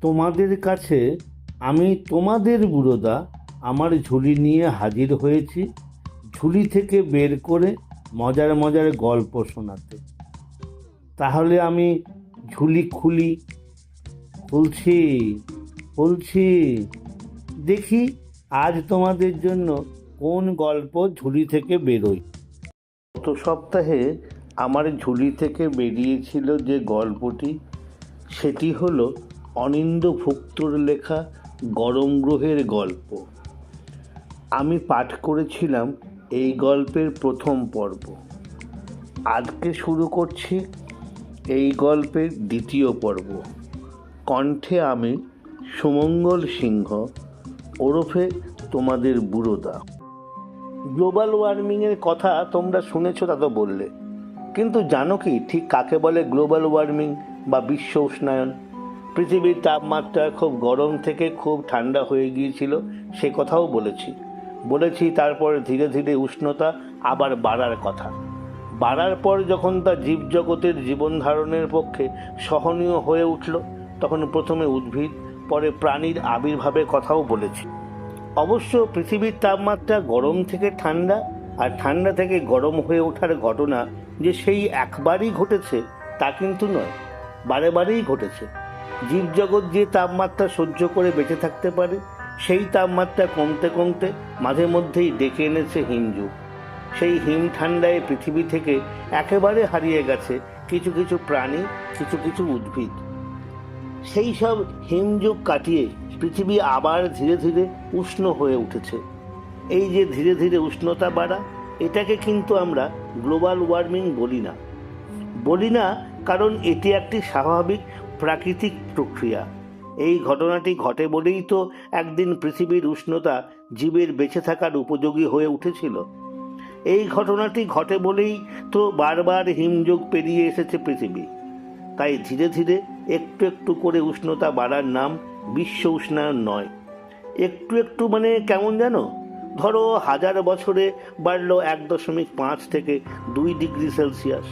তোমাদের কাছে আমি তোমাদের বুড়োদা আমার ঝুলি নিয়ে হাজির হয়েছি, ঝুলি থেকে বের করে মজার মজার গল্প শোনাতে। তাহলে আমি ঝুলি খুলি, খুলছি খুলছি। দেখি আজ তোমাদের জন্য কোন গল্প ঝুলি থেকে বেরোয়। গত সপ্তাহে আমার ঝুলি থেকে বেরিয়েছিল যে গল্পটি, সেটি হলো অনিন্দ ভুক্তর লেখা গরম গ্রহের গল্প। আমি পাঠ করেছিলাম এই গল্পের প্রথম পর্ব। আজকে শুরু করছি এই গল্পের দ্বিতীয় পর্ব। কণ্ঠে আমি সুমঙ্গল সিংহ, ওরফে তোমাদের বুড়োদা। গ্লোবাল ওয়ার্মিংয়ের কথা তোমরা শুনেছো তা তো বললে। কিন্তু জানো কি ঠিক কাকে বলে গ্লোবাল ওয়ার্মিং বা বিশ্ব উষ্ণায়ন? পৃথিবীর তাপমাত্রা খুব গরম থেকে খুব ঠান্ডা হয়ে গিয়েছিল, সে কথাও বলেছি। বলেছি তারপর ধীরে ধীরে উষ্ণতা আবার বাড়ার কথা। বাড়ার পর যখন তা জীবজগতের জীবন ধারণের পক্ষে সহনীয় হয়ে উঠল, তখন প্রথমে উদ্ভিদ, পরে প্রাণীর আবির্ভাবের কথাও বলেছি। অবশ্য পৃথিবীর তাপমাত্রা গরম থেকে ঠান্ডা আর ঠান্ডা থেকে গরম হয়ে ওঠার ঘটনা যে সেই একবারই ঘটেছে তা কিন্তু নয় বারে বারেই ঘটেছে। জীবজগৎ যে তাপমাত্রা সহ্য করে বেঁচে থাকতে পারে, সেই তাপমাত্রা কমতে কমতে মাঝে মধ্যেই ডেকে এনেছে হিমযুগ সেই হিম ঠান্ডায় পৃথিবী থেকে একেবারে হারিয়ে গেছে কিছু কিছু প্রাণী, কিছু কিছু উদ্ভিদ। সেই সব হিমযুগ কাটিয়ে পৃথিবী আবার ধীরে ধীরে উষ্ণ হয়ে উঠেছে। এই যে ধীরে ধীরে উষ্ণতা বাড়া, এটাকে কিন্তু আমরা গ্লোবাল ওয়ার্মিং বলি না। বলি না কারণ এটি একটি স্বাভাবিক প্রাকৃতিক প্রক্রিয়া। এই ঘটনাটি ঘটে বলেই তো একদিন পৃথিবীর উষ্ণতা জীবের বেঁচে থাকার উপযোগী হয়ে উঠেছিল। এই ঘটনাটি ঘটে বলেই তো বারবার হিমযোগ পেরিয়ে এসেছে পৃথিবী। তাই ধীরে ধীরে একটু একটু করে উষ্ণতা বাড়ার নাম বিশ্ব উষ্ণায়ন নয়। একটু একটু মানে কেমন জানো? ধরো হাজার বছরে বাড়লো এক দশমিক পাঁচ থেকে দুই ডিগ্রি সেলসিয়াস।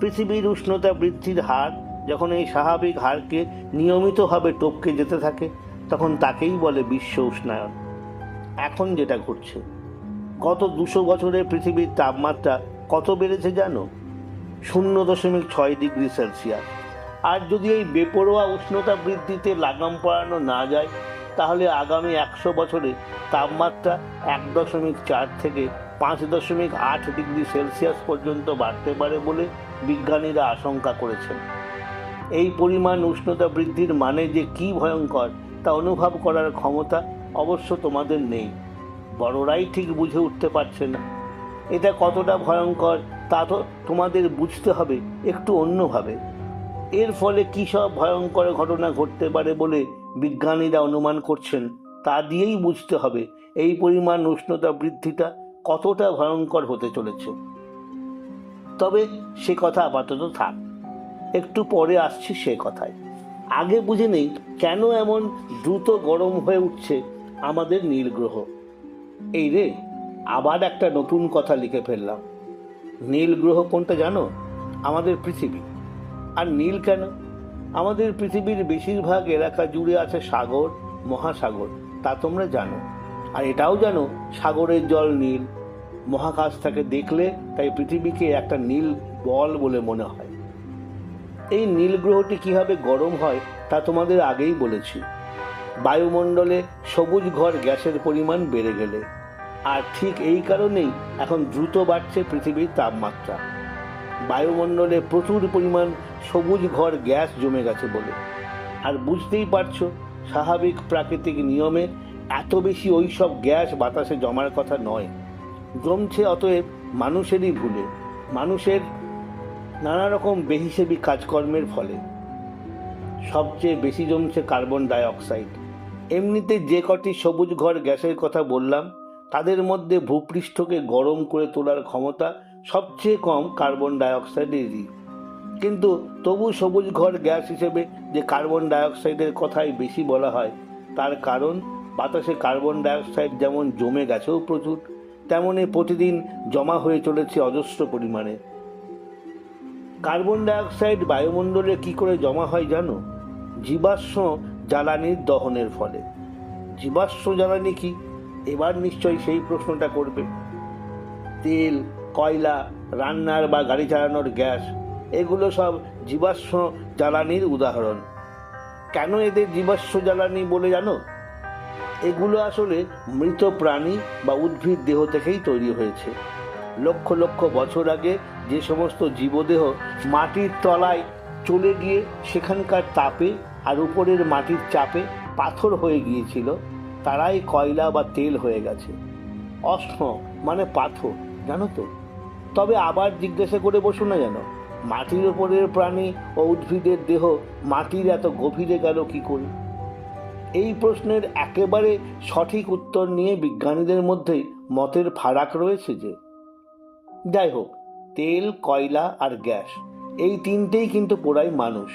পৃথিবীর উষ্ণতা বৃদ্ধির হার যখন এই স্বাভাবিক হারকে নিয়মিতভাবে টপকে যেতে থাকে, তখন তাকেই বলে বিশ্ব উষ্ণায়ন। এখন যেটা ঘটছে, গত দুশো বছরে পৃথিবীর তাপমাত্রা কত বেড়েছে জানো? শূন্য দশমিক ছয় ডিগ্রি সেলসিয়াস। আর যদি এই বেপরোয়া উষ্ণতা বৃদ্ধিতে লাগাম পড়ানো না যায়, তাহলে আগামী একশো বছরে তাপমাত্রা এক দশমিক চার থেকে পাঁচ দশমিক আট ডিগ্রি সেলসিয়াস পর্যন্ত বাড়তে পারে বলে বিজ্ঞানীরা আশঙ্কা করেছেন। এই পরিমাণ উষ্ণতা বৃদ্ধির মানে যে কি ভয়ঙ্কর তা অনুভব করার ক্ষমতা অবশ্য তোমাদের নেই। বড়রাই ঠিক বুঝে উঠতে পারছে না। এটা কতটা ভয়ঙ্কর তা তো তোমাদের বুঝতে হবে একটু অন্যভাবে। এর ফলে কী সব ভয়ঙ্কর ঘটনা ঘটতে পারে বলে বিজ্ঞানীরা অনুমান করছেন, তা দিয়েই বুঝতে হবে এই পরিমাণ উষ্ণতা বৃদ্ধিটা কতটা ভয়ঙ্কর হতে চলেছে। তবে সে কথা আপাতত থাক। একটু পরে আসছি সে কথায়। আগে বুঝে নেই কেন এমন দ্রুত গরম হয়ে উঠছে আমাদের নীল গ্রহ। এই রে, আবার একটা নতুন কথা লিখে ফেললাম। নীল গ্রহ কোনটা জানো? আমাদের পৃথিবী। আর নীল কেন? আমাদের পৃথিবীর বেশিরভাগ এলাকা জুড়ে আছে সাগর, মহাসাগর, তা তোমরা জানো। আর এটাও জানো, সাগরের জল নীল। মহাকাশ থেকে দেখলে তাই পৃথিবীকে একটা নীল বল বলে মনে হয়। এই নীল গ্রহটি কীভাবে গরম হয় তা তোমাদের আগেই বলেছি। বায়ুমণ্ডলে সবুজ ঘর গ্যাসের পরিমাণ বেড়ে গেলে। আর ঠিক এই কারণেই এখন দ্রুত বাড়ছে পৃথিবীর তাপমাত্রা। বায়ুমণ্ডলে প্রচুর পরিমাণ সবুজ ঘর গ্যাস জমে গেছে বলে। আর বুঝতেই পারছ, স্বাভাবিক প্রাকৃতিক নিয়মে এত বেশি ওই সব গ্যাস বাতাসে জমার কথা নয়। জমছে অতএব মানুষেরই ভুলে। মানুষের নানা রকম বেহিসেবি কাজকর্মের ফলে। সবচেয়ে বেশি জমছে কার্বন ডাইঅক্সাইড। এমনিতে যে কটি সবুজ ঘর গ্যাসের কথা বললাম, তাদের মধ্যে ভূপৃষ্ঠকে গরম করে তোলার ক্ষমতা সবচেয়ে কম কার্বন ডাই অক্সাইডেরই কিন্তু তবু সবুজ ঘর গ্যাস হিসেবে যে কার্বন ডাই অক্সাইডের কথাই বেশি বলা হয়, তার কারণ বাতাসে কার্বন ডাই অক্সাইড যেমন জমে গেছেও প্রচুর তেমনই প্রতিদিন জমা হয়ে চলেছে অজস্র পরিমাণে। কার্বন ডাই অক্সাইড বায়ুমণ্ডলে কী করে জমা হয় জানো? জীবাশ্ম জ্বালানির দহনের ফলে। জীবাশ্ম জ্বালানি কি? এবার নিশ্চয়ই সেই প্রশ্নটা করবে। তেল, কয়লা, রান্নার বা গাড়ি চালানোর গ্যাস, এগুলো সব জীবাশ্ম জ্বালানির উদাহরণ। কেন এদের জীবাশ্ম জ্বালানি বলে জানো? এগুলো আসলে মৃত প্রাণী বা উদ্ভিদ দেহ থেকেই তৈরি হয়েছে। লক্ষ লক্ষ বছর আগে যে সমস্ত জীবদেহ মাটির তলায় চলে গিয়ে সেখানকার তাপে আর উপরের মাটির চাপে পাথর হয়ে গিয়েছিল, তারাই কয়লা বা তেল হয়ে গেছে। অশ্ম মানে পাথর, জানো তো? তবে আবার জিজ্ঞাসা করে বসো না যেন, মাটির ওপরের প্রাণী ও উদ্ভিদের দেহ মাটির এত গভীরে গেল কি করে? এই প্রশ্নের একেবারে সঠিক উত্তর নিয়ে বিজ্ঞানীদের মধ্যে মতের ফারাক রয়েছে যে, যাই হোক তেল, কয়লা আর গ্যাস। এই তিনটেই কিন্তু পোড়ায় মানুষ।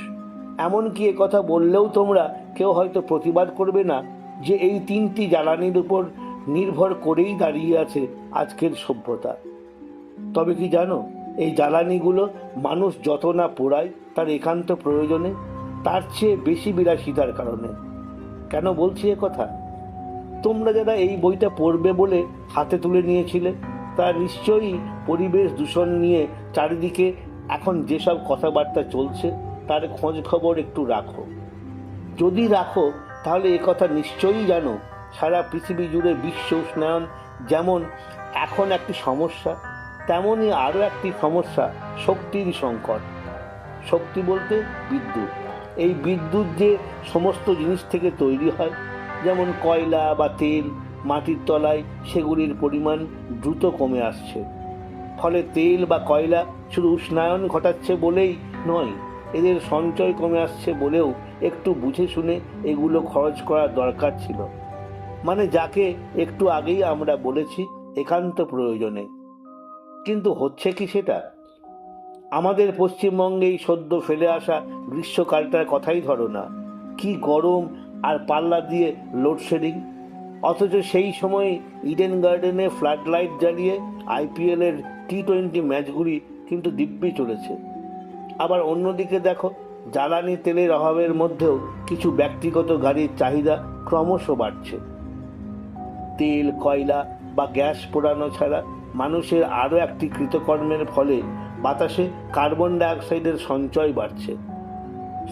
এমনকি কথা বললেও তোমরা কেউ হয়তো প্রতিবাদ করবে না যে এই তিনটি জ্বালানির উপর নির্ভর করেই দাঁড়িয়ে আছে আজকের সভ্যতা। তবে কি জানো, এই জ্বালানিগুলো মানুষ যত না পোড়ায়, তার একান্ত প্রয়োজনে তার চেয়ে বেশি বিলাসিতার কারণে। কেন বলছি কথা? তোমরা যারা এই বইটা পড়বে বলে হাতে তুলে নিয়েছিলে তারা নিশ্চয়ই পরিবেশ দূষণ নিয়ে চারিদিকে এখন যেসব কথাবার্তা চলছে, তার খোঁজ খবর একটু রাখো। যদি রাখো, তাহলে কথা নিশ্চয়ই জানো, সারা পৃথিবী জুড়ে বিশ্ব উষ্ণায়ন যেমন এখন একটি সমস্যা, তেমনই আরও একটি সমস্যা শক্তির সংকট। শক্তি বলতে বিদ্যুৎ। এই বিদ্যুৎ যে সমস্ত জিনিস থেকে তৈরি হয়, যেমন কয়লা বা তেল মাটির তলায় সেগুলির পরিমাণ দ্রুত কমে আসছে। ফলে তেল বা কয়লা শুধু উষ্ণায়ন ঘটাচ্ছে বলেই নয়, এদের সঞ্চয় কমে আসছে বলেও একটু বুঝে শুনে এগুলো খরচ করা দরকার ছিল। মানে যাকে একটু আগেই আমরা বলেছি, একান্ত প্রয়োজনে। কিন্তু হচ্ছে কি সেটা? আমাদের পশ্চিমবঙ্গেই সদ্য ফেলে আসা গ্রীষ্মকালটার কথাই ধরো না। কি গরম আর পাল্লা দিয়ে লোডশেডিং অথচ সেই সময় ইডেন গার্ডেনে ফ্লাড লাইট জ্বালিয়ে আইপিএলের টি টোয়েন্টি ম্যাচগুলি কিন্তু দিব্যি চলেছে। আবার অন্যদিকে দেখো, জ্বালানি তেলের অভাবের মধ্যেও কিছু ব্যক্তিগত গাড়ির চাহিদা ক্রমশ বাড়ছে। তেল, কয়লা বা গ্যাস পোড়ানো ছাড়া মানুষের আরও একটি কৃতকর্মের ফলে বাতাসে কার্বন ডাইঅক্সাইডের সঞ্চয় বাড়ছে।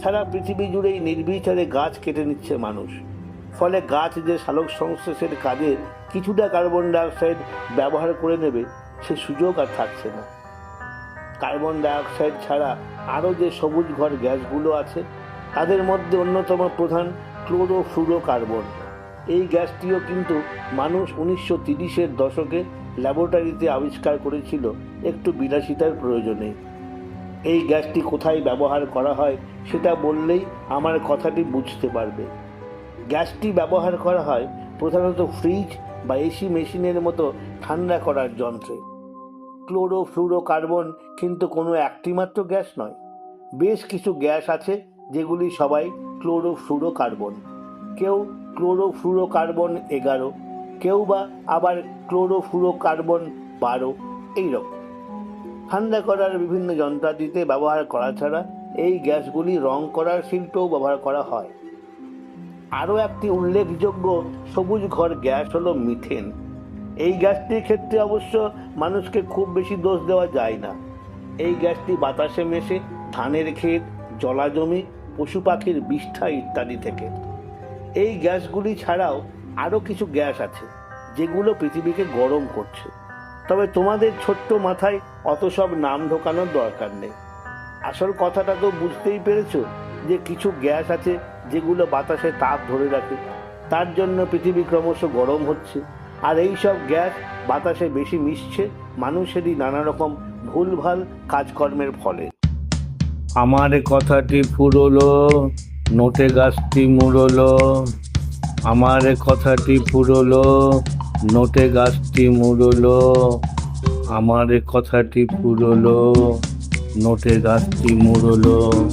সারা পৃথিবী জুড়েই নির্বিচারে গাছ কেটে নিচ্ছে মানুষ। ফলে গাছ যে সালোক সংশ্লেষের কাজে কিছুটা কার্বন ডাইঅক্সাইড ব্যবহার করে নেবে, সে সুযোগ আর থাকছে না। কার্বন ডাইঅক্সাইড ছাড়া আরও যে সবুজ ঘর গ্যাসগুলো আছে, তাদের মধ্যে অন্যতম প্রধান ক্লোরোফ্লুরো কার্বন এই গ্যাসটিও কিন্তু মানুষ উনিশশো তিরিশের দশকে ল্যাবরেটরিতে আবিষ্কার করেছিল একটু বিলাসিতার প্রয়োজনে। এই গ্যাসটি কোথায় ব্যবহার করা হয়, সেটা বললেই আমার কথাটি বুঝতে পারবে। গ্যাসটি ব্যবহার করা হয় প্রধানত ফ্রিজ বা এসি মেশিনের মতো ঠান্ডা করার যন্ত্রে। ক্লোরোফ্লুরো কার্বন কিন্তু কোনো একটিমাত্র গ্যাস নয়। বেশ কিছু গ্যাস আছে যেগুলি সবাই ক্লোরোফ্লুরো কার্বন কেউ ক্লোরোফ্লুরো কার্বন এগারো, কেউ বা আবার ক্লোরোফ্লুরো কার্বন বারো, এইরকম। ঠান্ডা করার বিভিন্ন যন্ত্রাদিতে ব্যবহার করা ছাড়া এই গ্যাসগুলি রং করার শিল্পেও ব্যবহার করা হয়। আরও একটি উল্লেখযোগ্য সবুজ ঘর গ্যাস হলো মিথেন। এই গ্যাসটির ক্ষেত্রে অবশ্য মানুষকে খুব বেশি দোষ দেওয়া যায় না। এই গ্যাসটি বাতাসে মেশে ধানের ক্ষেত জলাজমি পশু পাখির বিষ্ঠা ইত্যাদি থেকে। এই গ্যাসগুলি ছাড়াও আরও কিছু গ্যাস আছে, যেগুলো পৃথিবীকে গরম করছে। তবে তোমাদের ছোট্ট মাথায় অত সব নাম ঢোকানোর দরকার নেই। আসল কথাটা তো বুঝতেই পেরেছ যে কিছু গ্যাস আছে যেগুলো বাতাসে তাপ ধরে রাখে, তার জন্য পৃথিবী ক্রমশ গরম হচ্ছে। আর এই সব গ্যাস বাতাসে বেশি মিশছে, মানুষেরই নানা রকম ভুলভাল কাজকর্মের ফলে। আমার কথাটি ফুরলো, নোটে গাছটি মুড়লো। আমার কথাটি ফুরলো, নোটে গাছটি মুড়লো। আমার কথাটি ফুরলো, নোটে গাছটি মুড়লো।